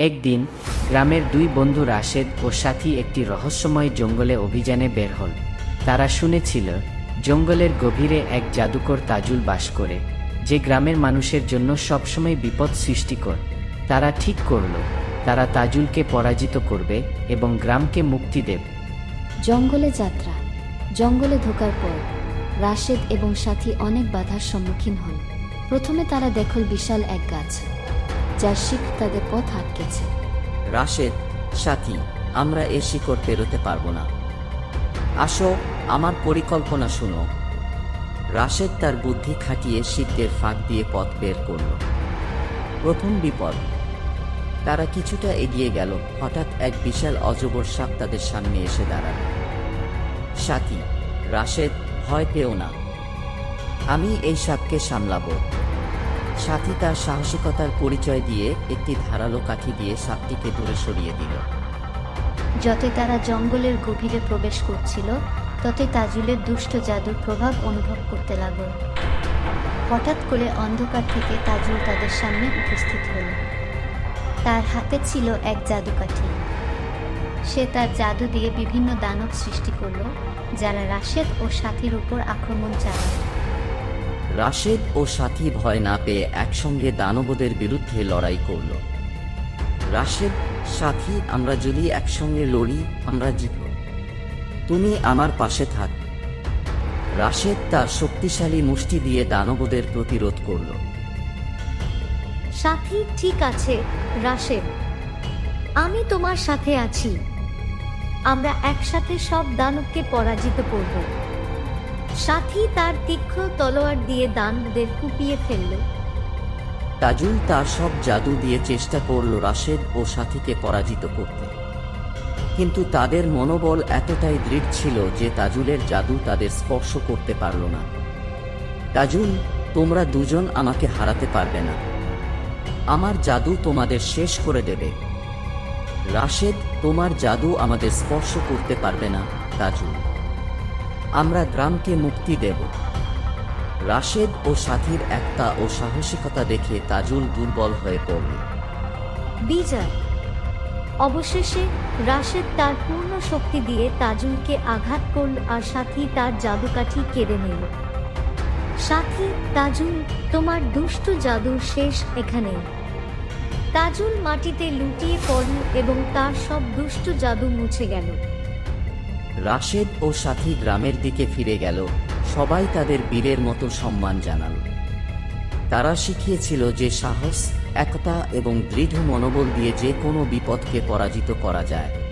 একদিন, গ্রামের দুই বন্ধু রাশেদ ও সাথী একটি রহস্যময় জঙ্গলে অভিযানে বের হল। তারা শুনেছিল, জঙ্গলের গভীরে এক জাদুকর তাজুল বাস করে, যে গ্রামের মানুষের জন্য সবসময় বিপদ সৃষ্টি সৃষ্টিকর তারা ঠিক করল, তারা তাজুলকে পরাজিত করবে এবং গ্রামকে মুক্তি দেবে। জঙ্গলে যাত্রা, জঙ্গলে ঢোকার পর, রাশেদ এবং সাথী অনেক বাধার সম্মুখীন হন প্রথমে তারা দেখল বিশাল এক গাছ। যার শিখ তাদের পথ আটকেছে। রাশেদ, সাথী, আমরা এ শিকড় পেরোতে পারব না। আসো, আমার পরিকল্পনা শুনো। রাশেদ তার বুদ্ধি খাটিয়ে শিখদের ফাঁক দিয়ে পথ বের করল। প্রথম বিপদ, তারা কিছুটা এগিয়ে গেল, হঠাৎ এক বিশাল অজগর সাপ তাদের সামনে এসে দাঁড়াল। সাথী, রাশেদ, ভয় পেও না। আমি এই সাপকে সামলাবো। সাথী তার সাহসিকতার পরিচয় দিয়ে একটি ধারালো কাঠি দিয়ে সাপটিকে দূরে সরিয়ে দিল। যতই তারা জঙ্গলের গভীরে প্রবেশ করছিল, ততই তাজুলের দুষ্ট জাদুর প্রভাব অনুভব করতে লাগল। হঠাৎ করে অন্ধকার থেকে তাজুল তাদের সামনে উপস্থিত হল। তার হাতে ছিল এক জাদুকাঠি সে তার জাদু দিয়ে বিভিন্ন দানব সৃষ্টি করল, যারা রাশেদ ও সাথীর উপর আক্রমণ চালায়। রাশেদ ও সাথী ভয় না পেয়ে একসঙ্গে দানবদের বিরুদ্ধে লড়াই করল। রাশেদ, সাথী, আমরা যদি একসঙ্গে লড়ি, আমরা জিতব। তুমি আমার পাশে থাক। রাশেদ তার শক্তিশালী মুষ্টি দিয়ে দানবদের প্রতিরোধ করল। সাথী, ঠিক আছে, রাশেদ। আমি তোমার সাথে আছি। আমরা একসাথে সব দানবকে পরাজিত করব। সাথী তার তীক্ষ্ণ তলোয়ার দিয়ে দানবদের কুপিয়ে ফেলল। তাজুল তার সব জাদু দিয়ে চেষ্টা করল রাশেদ ও সাথীকে পরাজিত করতে। কিন্তু তাদের মনোবল এতটাই দৃঢ় ছিল যে তাজুলের জাদু তাদের স্পর্শ করতে পারল না। তাজুল, তোমরা দুজন আমাকে হারাতে পারবে না। আমার জাদু তোমাদের শেষ করে দেবে। রাশেদ, তোমার জাদু আমাদের স্পর্শ করতে পারবে না, তাজুল। আমরা গ্রামকে মুক্তি দেব। রাশেদ ও সাথীর একতা ও সাহসিকতা দেখে তাজুল দুর্বল হয়ে পড়ল। বিজয়। অবশেষে রাশেদ তার পূর্ণ শক্তি দিয়ে তাজুলকে আঘাত করল আর সাথী তার জাদুকাঠি কেড়ে নিল। সাথী, তাজুল, তোমার দুষ্ট জাদু শেষ এখানে। তাজুল মাটিতে লুটিয়ে পড়ল এবং তার সব দুষ্ট জাদু মুছে গেল। রাশেদ ও সাথী গ্রামের দিকে ফিরে গেল। সবাই তাদের বীরের মতো সম্মান জানাল। তারা শিখিয়েছিল যে সাহস, একতা এবং দৃঢ় মনোবল দিয়ে যে কোনো বিপদকে পরাজিত করা যায়।